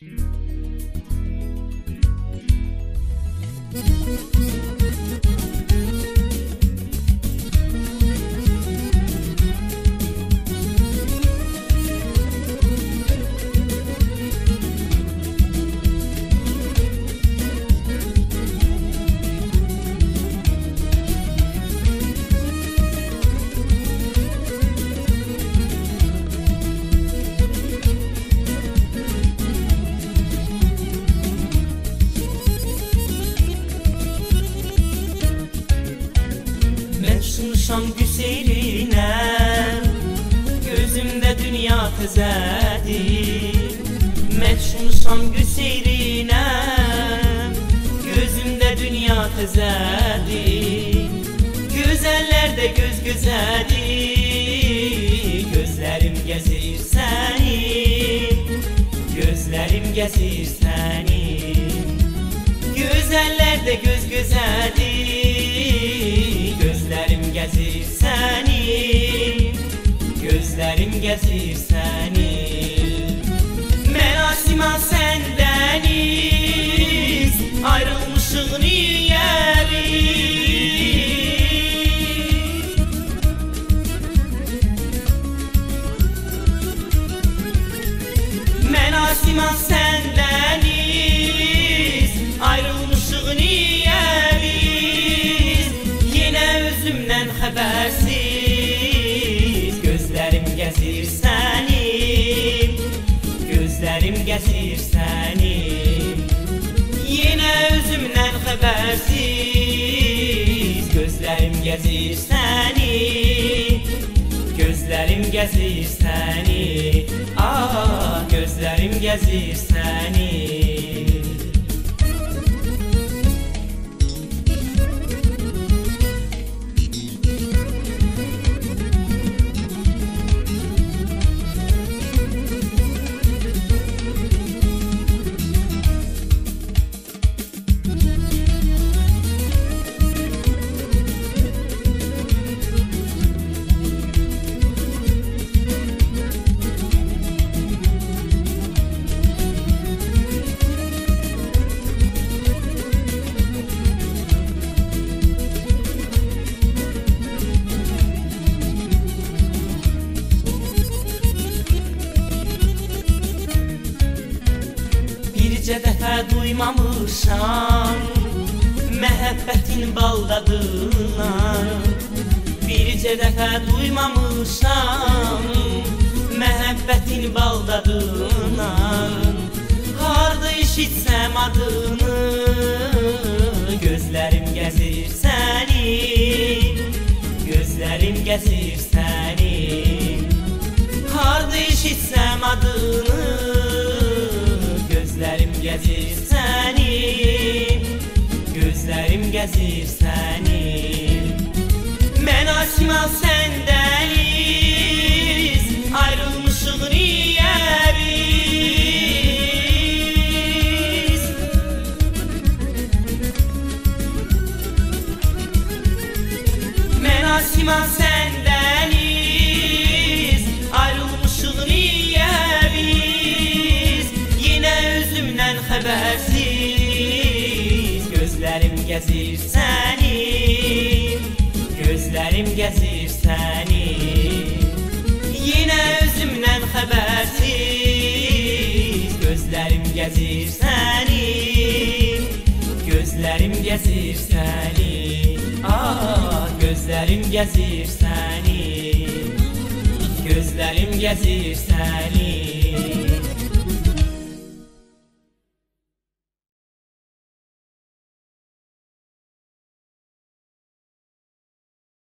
Mm-hmm. Məşuşam güseyrinə Gözümdə dünya təzədir Məşuşam güseyrinə Gözümdə dünya təzədir Gözəllər də göz gözədir Gözlərim gəzir səni Gözlərim gəzir səni Güzeller de göz güzeldir Gözlerim gezir seni. Merasima sendeniz. Ayrılmışıq niyəriz Mənasima səndəniz gəzir səni Yenə özümdən xəbərsiz Gözlərim gəzir səni Gözlerim gezir seni. Ah gözlerim gezir seni Bircə dəfə duymamışam Məhəbbətin baldadına. Bircə dəfə duymamışam Məhəbbətin baldadına. Harda eşitsəm adını Gözlərim gəzir səni. Gözlərim gəzir səni. Harda eşitsəm adını gezir seni Gözlerim gezir seni. Mənasima səndəniz Ayrılmışıq niyə biz? Mənasima səndəniz gəzir səni Gözlərim gəzir səni Yenə özümdən xəbərsiz Gözlərim gəzir səni Gözlərim gəzir səni Ah gözlərim gəzir səni Gözlərim gəzir səni